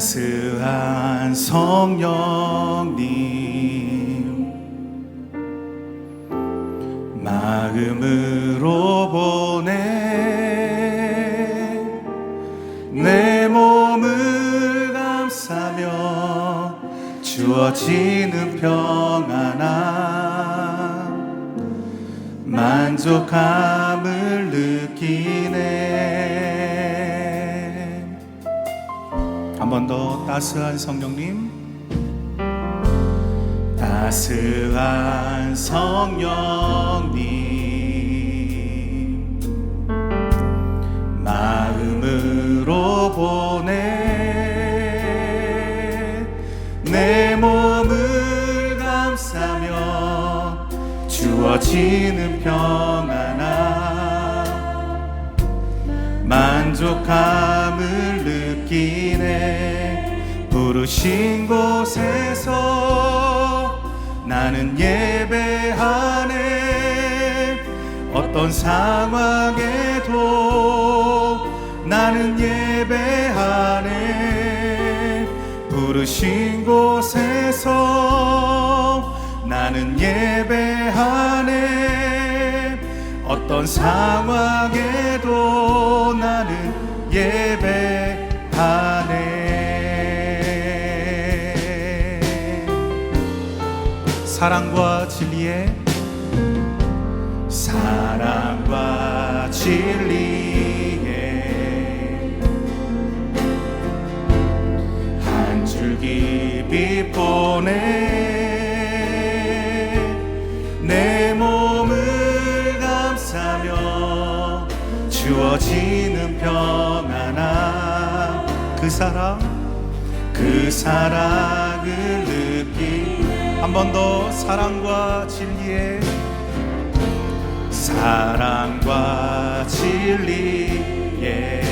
따스한 성령님 마음으로 보내 내 몸을 감싸며 주어지는 평안함 만족함을 느끼네 한 번 더 따스한 성령님. 따스한 성령님. 마음으로 보내 내 몸을 감싸며 주어지는 평안함 만족함을 느끼네. 부르신 곳에서 나는 예배하네. 어떤 상황에도 나는 예배하네. 부르신 곳에서 나는 예배하네. 어떤 상황에도 나는 예배하네. 사랑과 진리에 사랑과 진리에 한 줄기 빛 보내 주어지는 평안함. 그 사랑 그 사랑을 느끼. 한 번 더 사랑과 진리에. 사랑과 진리에.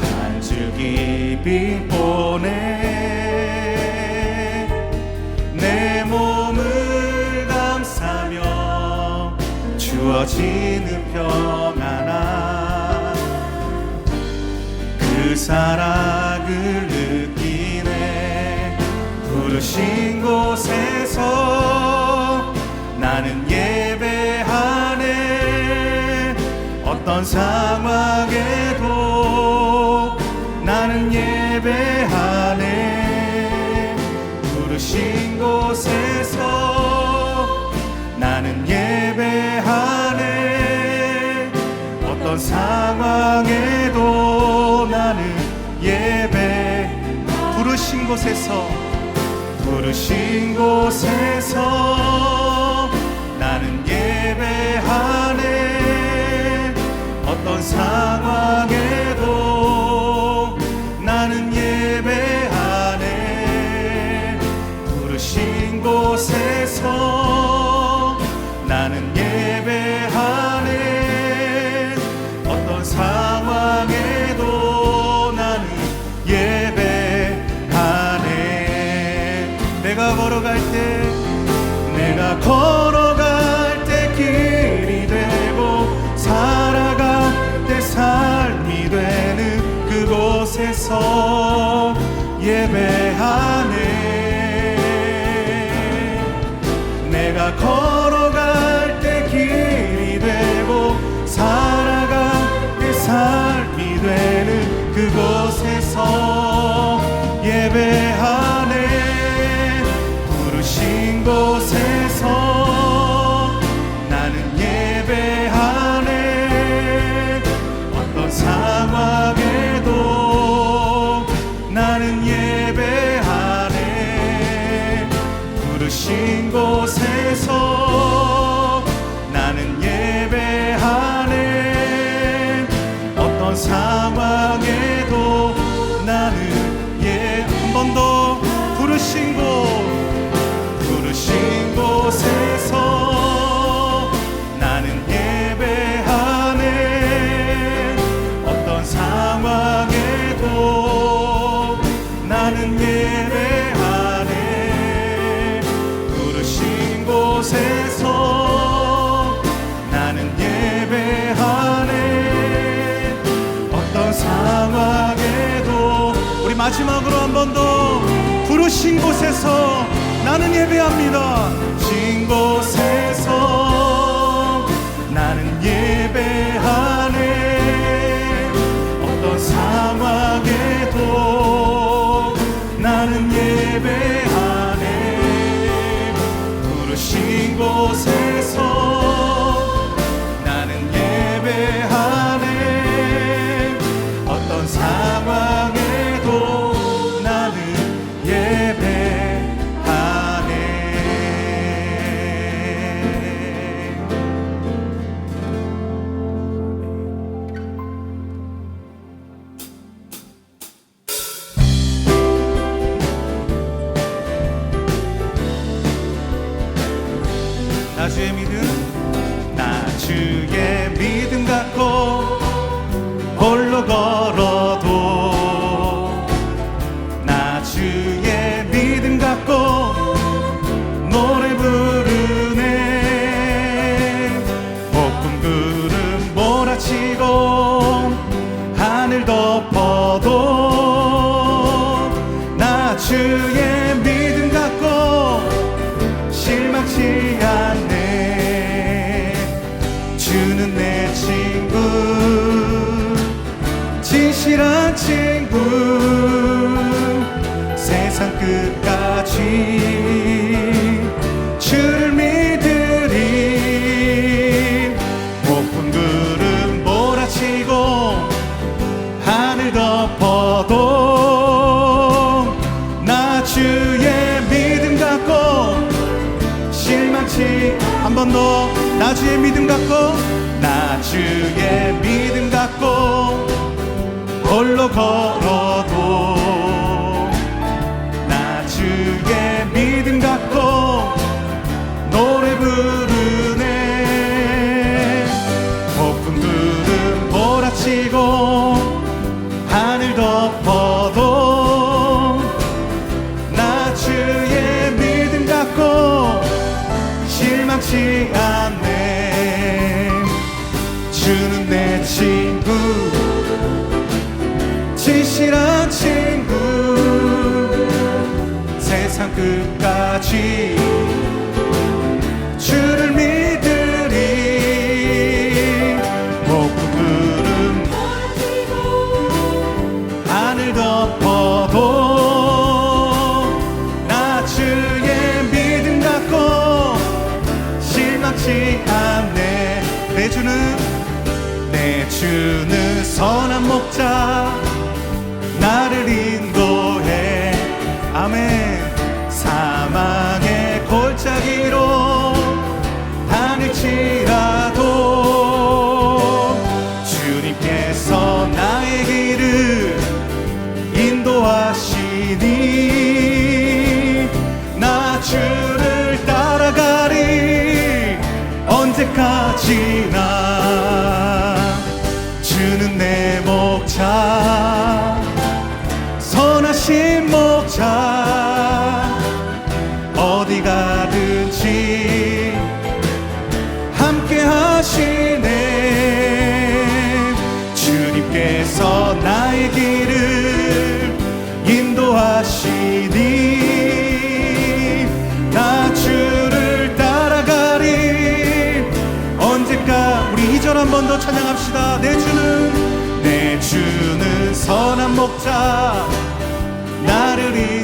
한 줄기 빛 보내 주어지는 평안함 그 사랑을 느끼네. 부르신 곳에서 나는 예배하네. 어떤 상황에도 곳에서 부르신 곳에서 예배하네. 내가 걸 어떤 마지막으로 한 번 더 부르신 곳에서 나는 예배합니다. 신 곳에서 나는 예배하네. 어떤 상황에도 나는 예배. 번 더. 나주의 믿음 갖고 나주의 믿음 갖고 홀로 걸어도 나주의 믿음 갖고 노래 부르네. 폭풍 구름 몰아치고 안에 주는 내 친구 진실한 친구. 세상 끝까지 어디 가든지 함께 하시네. 주님께서 나의 길을 인도하시니 나 주를 따라가리. 언제까 우리 이절 한 번 더 찬양합시다. 내 주는 내 주는 선한 목자. 나를 이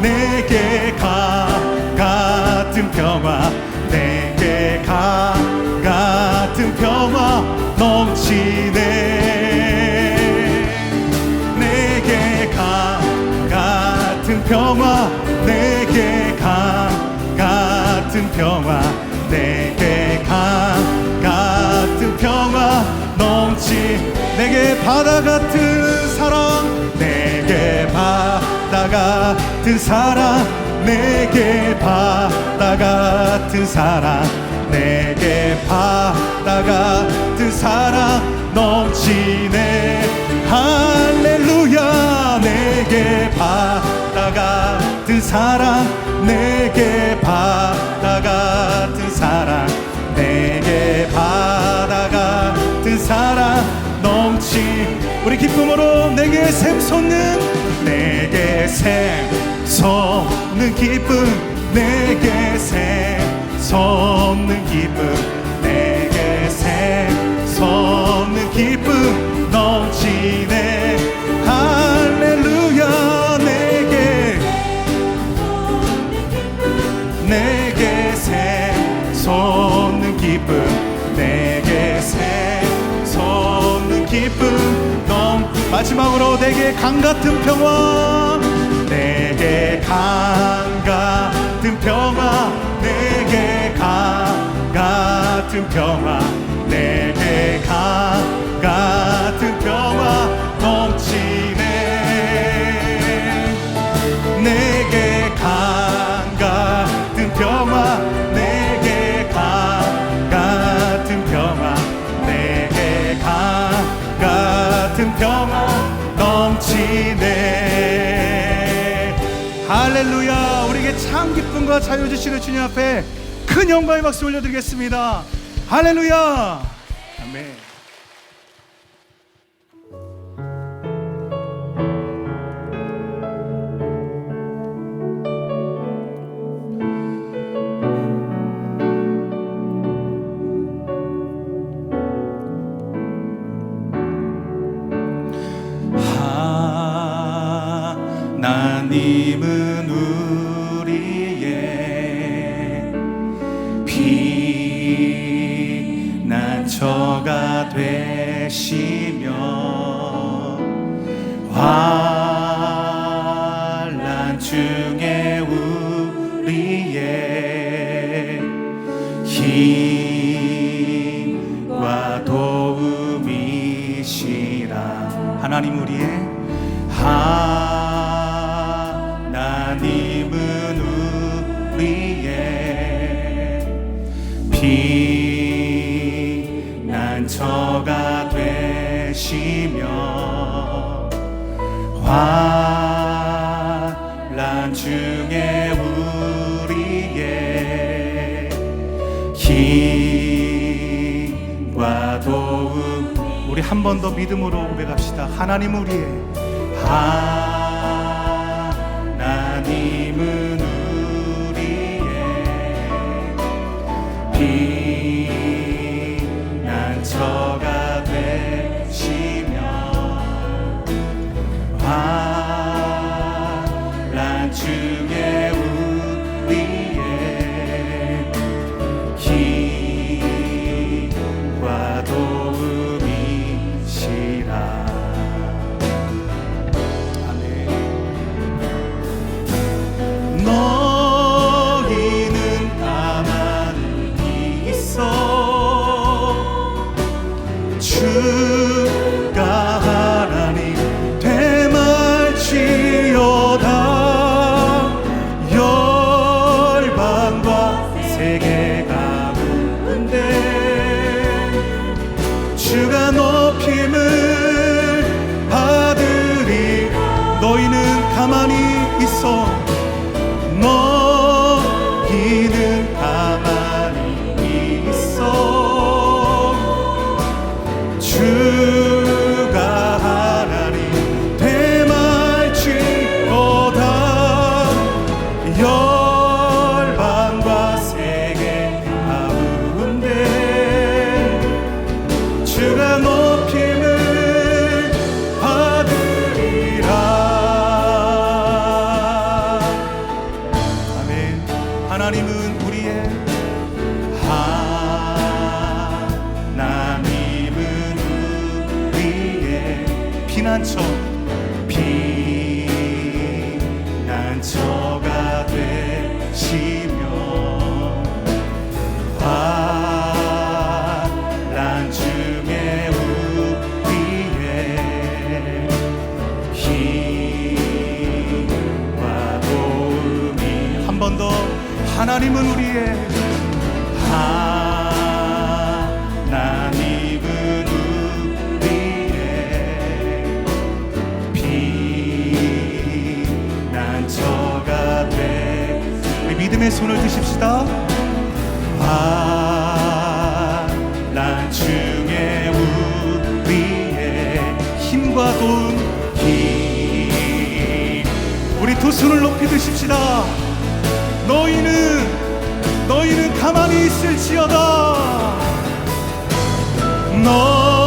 내게 가 같은 평화. 내게 가 같은 평화 넘치네. 내게 가 같은 평화. 내게 가 같은 평화. 내게 가 같은 평화 넘치. 내게 바다 같은 같은 사랑 내게 바다 같은 사랑 내게 바다 같은 사랑 넘치네. 할렐루야 내게 바다 같은 사랑 내게 바다 같은 사랑 우리 기쁨으로 내게 샘솟는 내게 샘솟는 기쁨 내게 샘솟는 기쁨 마지막으로 내게 강 같은 평화 내게 강 같은 평화 내게 강 같은 평화 자유 주시는 주님 앞에 큰 영광의 박수 올려드리겠습니다. 할렐루야. 아멘 중에 우리의 힘과 도움이시라. 하나님 우리의 하나님은 우리의 피난처가 되시며 환 힘과 도움. 우리 한 번 더 믿음으로 고백합시다. 하나님 우리의 하나님 피난처 피난처가 되시며 환난 중에 우리의 힘과 도움이 한 번 더 하나님은 우리의 믿음의 손을 드십시다. 환난 중에 우리의 힘과 도움 힘 우리 두 손을 높이 드십시다. 너희는 너희는 가만히 있을지어다. 너